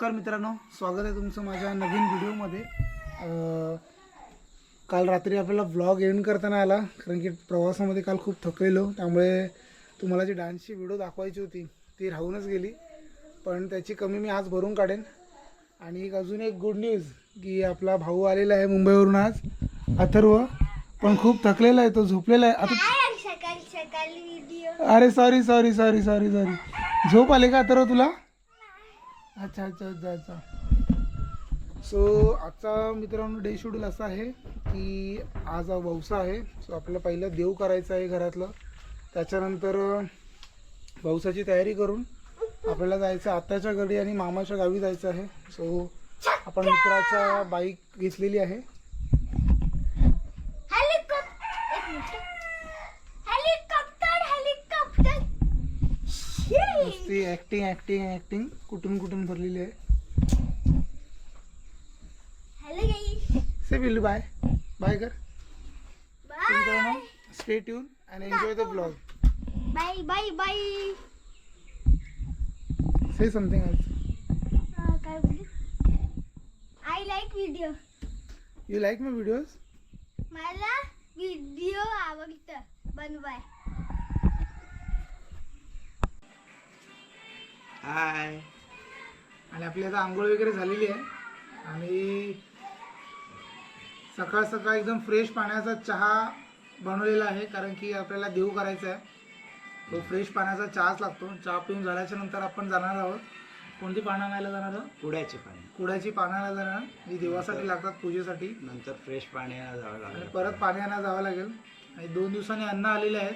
नमस्कार मित्रांनो स्वागत आहे तुमचं माझ्या नवीन व्हिडिओमध्ये. काल रात्री आपल्याला व्लॉग एंड करताना आला कारण की प्रवासामध्ये काल खूप थकलेलो त्यामुळे तुम्हाला जी डान्सची व्हिडिओ दाखवायची होती ती राहूनच गेली. पण त्याची कमी मी आज भरून काढेन. आणि एक अजून एक गुड न्यूज की आपला भाऊ आलेला आहे मुंबईवरून आज अथर्व. पण खूप थकलेला आहे तो झोपलेला आहे. आता अरे sorry sorry sorry sorry sorry झोप आले का अथर्व तुला? अच्छा अच्छा अच्छा अच्छा. सो आजचा मित्रांनो डे शेड्यूल असा आहे की आज वौसा आहे. सो आपल्याला पहिलं देव करायचं आहे घरातलं. त्याच्यानंतर वौसाची तयारी करून आपल्याला जायचं आत्याच्या घरी आणि मामाच्या गावी जायचं आहे. सो आपण मित्राच्या बाईक घेतलेली आहे. ॲक्टिंग ॲक्टिंग ॲक्टिंग कुठून कुठून भरलेली आहे? Hello say Billu bye bye कर bye stay tuned and enjoy the blog bye bye bye say something else काय बोलू I like video you like my videos मला व्हिडिओ आवडतं. बनवाय. हाय. आणि आपली आता आंघोळ वगैरे झालेली आहे. आणि सकाळ सकाळ एकदम फ्रेश पाण्याचा चहा बनवलेला आहे कारण की आपल्याला देव करायचा आहे. तो फ्रेश पाण्याचा चहाच लागतो. चहा पिऊन झाल्याच्यानंतर आपण जाणार आहोत. कोणती पानं आणायला जाणार आहोत? कुड्याचे पाणी कुडाची पानं आणायला जाणार ही देवासाठी लागतात पूजेसाठी. नंतर फ्रेश पाणी जावं आणि लागेल परत पाणी आणायला जावं लागेल. आणि दोन दिवसांनी अन्न आलेले आहेत.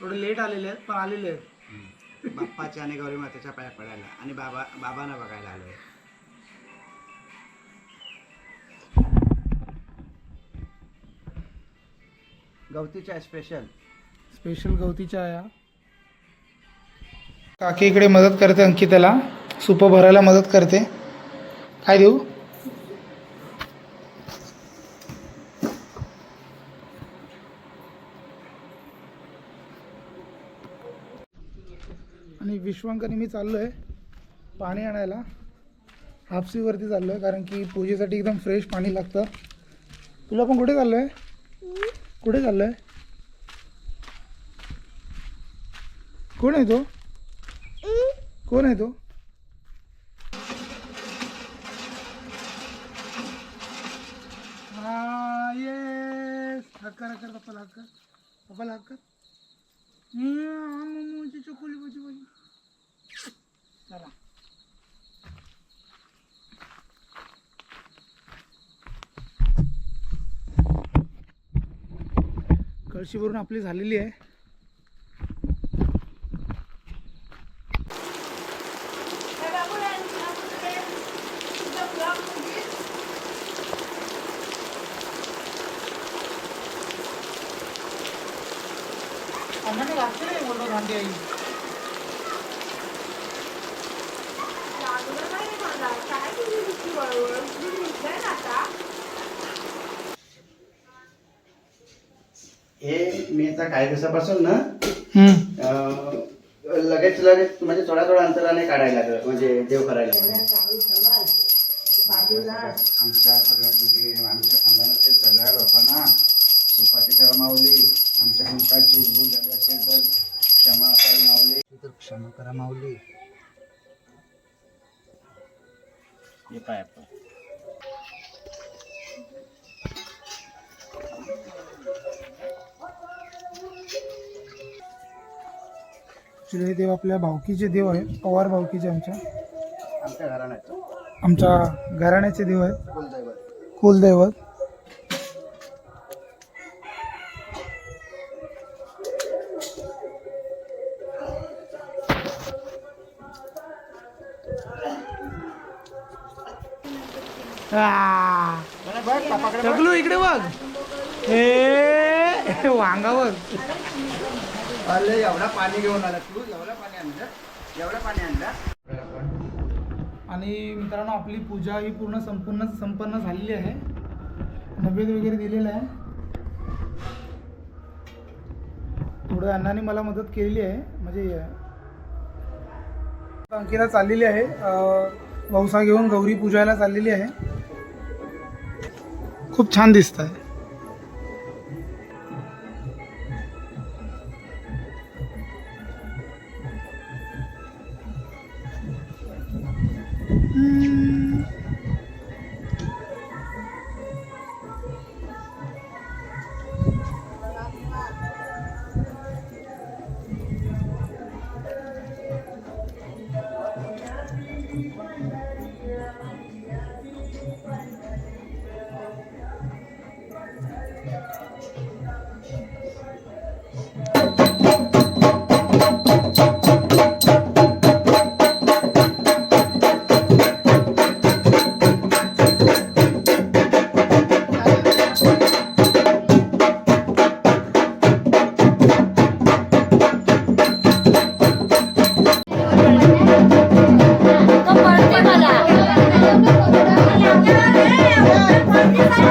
थोडे लेट आलेले आहेत पण आलेले आहेत. बाप्पाच्या आणि गौरी मातेच्या पाया पडायला. आणि बाबा बाबांना बघायला आलोय. गवतीच्या स्पेशल स्पेशल गवतीच्या या काकी इकडे मदत करते अंकिताला. सुप भरायला मदत करते. काय देऊ? आणि विश्वांक आणि मी चाललो आहे पाणी आणायला. हापसीवरती चाललो आहे कारण की पूजेसाठी एकदम फ्रेश पाणी लागतं. तुला पण कुठे चाललो आहे कुठे चाललो आहे कोण आहे तो? कोण आहे तो? हा ये हक्कर हक्कर पप्पाला हक्कर पप्पाला हक्कर मम्मीची चकोली भाजी भाजी. चला. कळशी भरून आपली झालेली आहे. घातली नाही बोललो भांडी आई हे मी आता काही दिवसापासून ना लगेच लगेच म्हणजे थोड्या थोड्या अंतराने काढायला लागलं म्हणजे देव करायला आमच्या सगळ्या आमच्या खानदानातील सगळ्या लोकांना सुपाची ठेवा माऊली. आमच्या मुखाची उभून झाली असेल तर क्षमा असावी माऊली. तर क्षमा करा माऊली. हे काय आपण. हे देव आपल्या भावकीचे देव आहेत. पवार भावकीचे आमच्या. आमच्या घराण्याचं. आमच्या घराण्याचे देव आहेत. कुलदैवत. कुलदैवत. ढकलू इकडे बघ. हे वांगा बघ. एवढा पाणी घेऊन आला तू एवढा पाणी आणलं एवढा पाणी आणलं. आणि मित्रांनो आपली पूजा ही पूर्ण संपूर्ण संपन्न झालेली आहे. नैवेद्य वगैरे दिलेलं आहे. थोडं अण्णाने मला मदत केलेली आहे. म्हणजे अंकिता चाललेली आहे. वौसा घेऊन गौरी पूजायला चाललेली आहे. खूप छान दिसत आहे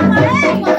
Amarelo!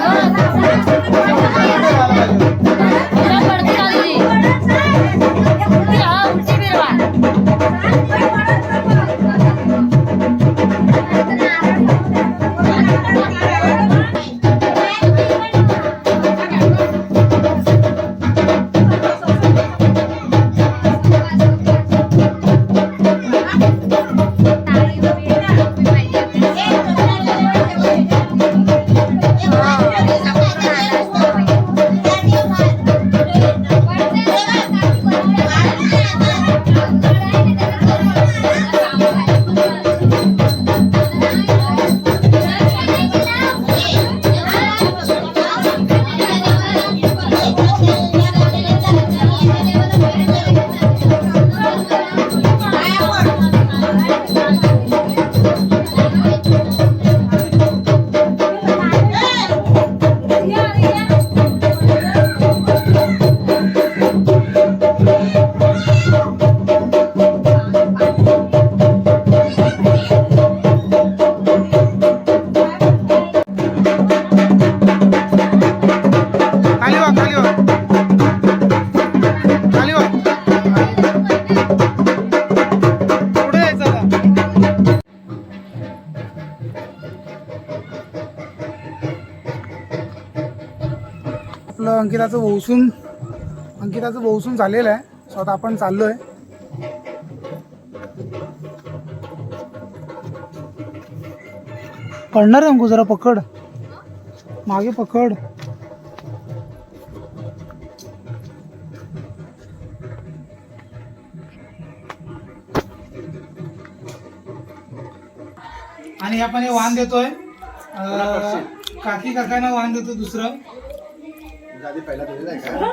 अंकिताचं वौसून अंकिताचं वौसून झालेलं आहे. स्वतः आपण चाललोय. पडणार अंकु अंकू जरा पकड. मागे पकड. आणि आपण हे वाण देतोय. अं, काकी काकांना वाण देतो दुसरं. आधी पहिला दिलेला आहे का?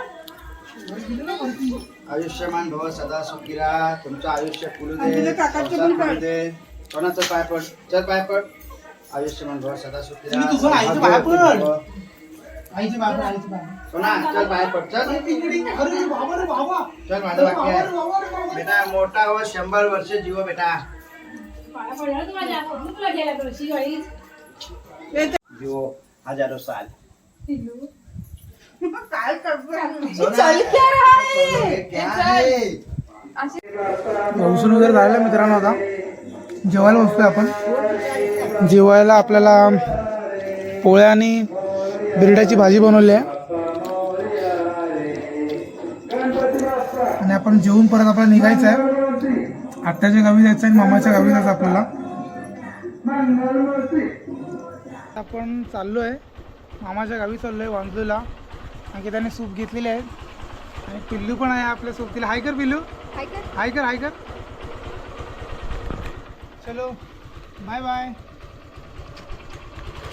आयुष्यमान भव सदा सुखीरा. तुमचं आयुष्य फुलू दे. संसार फुलू दे. कोणाचं पाय पड? चल पाय पड. आयुष्यमान भव सदा सुखीरा. तुम्ही तुझं आईचं पाय पड. आईचे बाबा आईचे बाबा सोना चल पाय पड. चल. अरे बाबा रे बाबा. चल माझं बाकी बाबा रे आहे. बाबा रे बाबा. बेटा मोठा हो शंभर वर्ष जीव बेटा. जीव हजारो साल. क्या है? वगैरे झालेला मित्रांनो आता. जेवायला बसतोय आपण. जेवायला आपल्याला पोळ्या आणि बिरड्याची भाजी बनवली आहे. आणि आपण जेवून परत आपल्याला निघायचं आहे. आत्याच्या गावी जायचं आणि मामाच्या गावी जायचं आपल्याला. आपण चाललो आहे मामाच्या गावी चाललो आहे वांजूला आणखी त्याने सूप घेतलेले आहेत आणि पिल्लू पण आहे आपल्या सोबतीला. हाय कर पिल्लू. हाय कर. हाय कर चलो. बाय बाय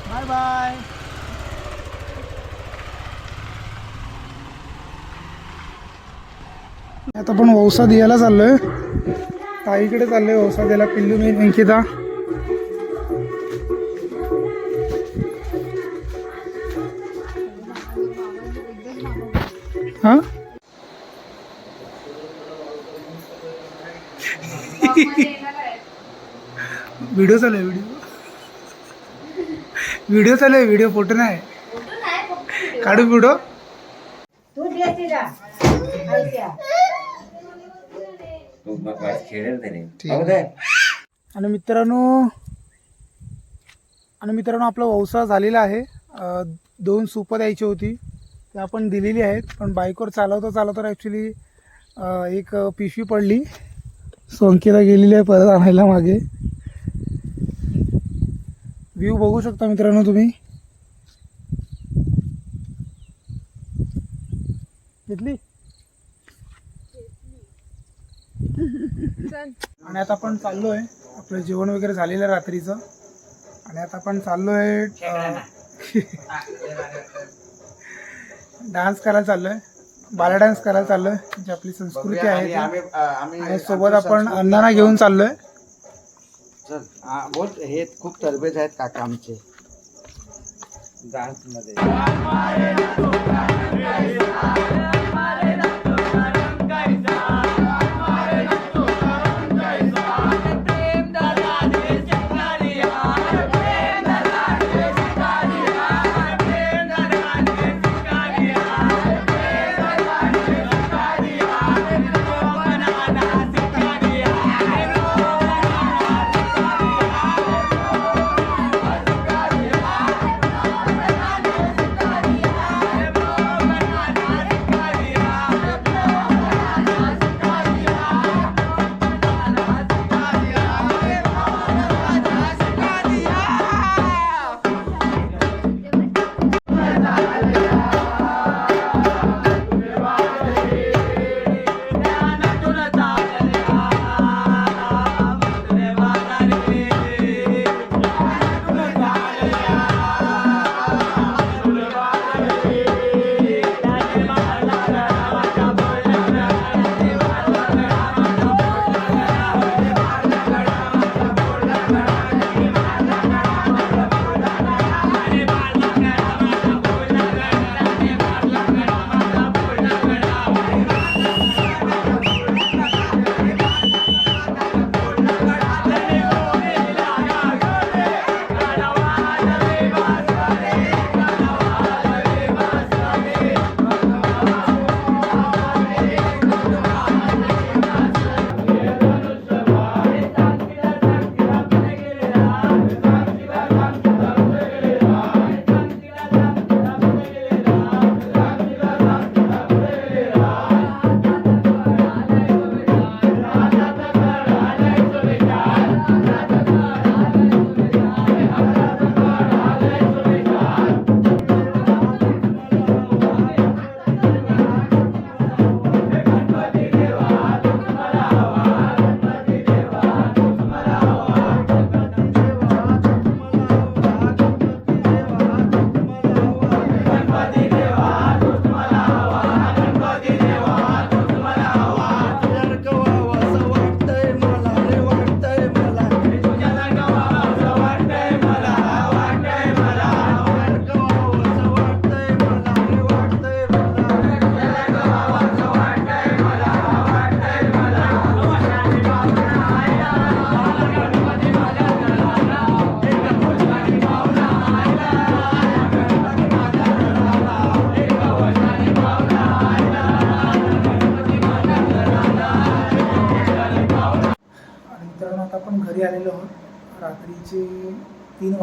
बाय बाय आता आपण वौसा द्यायला चाललोय. ताईकडे चाललोय वौसा द्यायला पिल्लू मी अंकिता. व्हिडिओ चालू आहे व्हिडिओ व्हिडिओ चालू आहे व्हिडिओ फोटो नाही. काढू आहे. आणि मित्रांनो आणि मित्रांनो आपला व्यवसाय झालेला आहे. दोन सुपं द्यायची होती. ते आपण दिलेली आहेत. पण बाईकवर चालवता चालवता ॲक्च्युली एक पिशवी पडली. सो गेलेली आहे परत आणायला मागे. व्ह्यू बघू शकता मित्रांनो तुम्ही. घेतली? आणि आता आपण चाललोय. आपलं जेवण वगैरे झालेलं आहे रात्रीचं. आणि आता आपण चाललोय डान्स करायला चाललोय. बाला डान्स करायला चाललोय. जी आपली संस्कृती आहे ती. आणि सोबत आपण अण्णांना घेऊन चाललोय. चल हा, बोल हे खूप तरबेज आहेत काका आमचे. डान्समध्ये.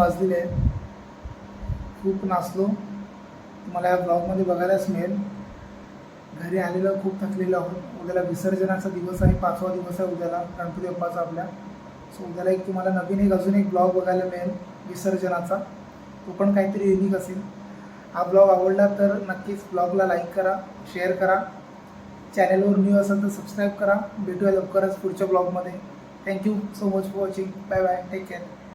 वाजलेले आहेत. खूप नाचलो. तुम्हाला या ब्लॉगमध्ये बघायलाच मिळेल. घरी आलेलो खूप थकलेलो आहोत. उद्याला विसर्जनाचा दिवस आहे. पाचवा दिवस आहे उद्याला. गणपती बाप्पाचा आपल्या. सो उद्याला एक तुम्हाला नवीन एक अजून एक ब्लॉग बघायला मिळेल. विसर्जनाचा. तो पण काहीतरी युनिक असेल. हा ब्लॉग आवडला तर नक्कीच ब्लॉगला लाईक करा शेअर करा. चॅनलवर न्यू असेल तर सबस्क्राईब करा. भेटूया लवकरच पुढच्या ब्लॉगमध्ये thank you so much for watching bye bye take care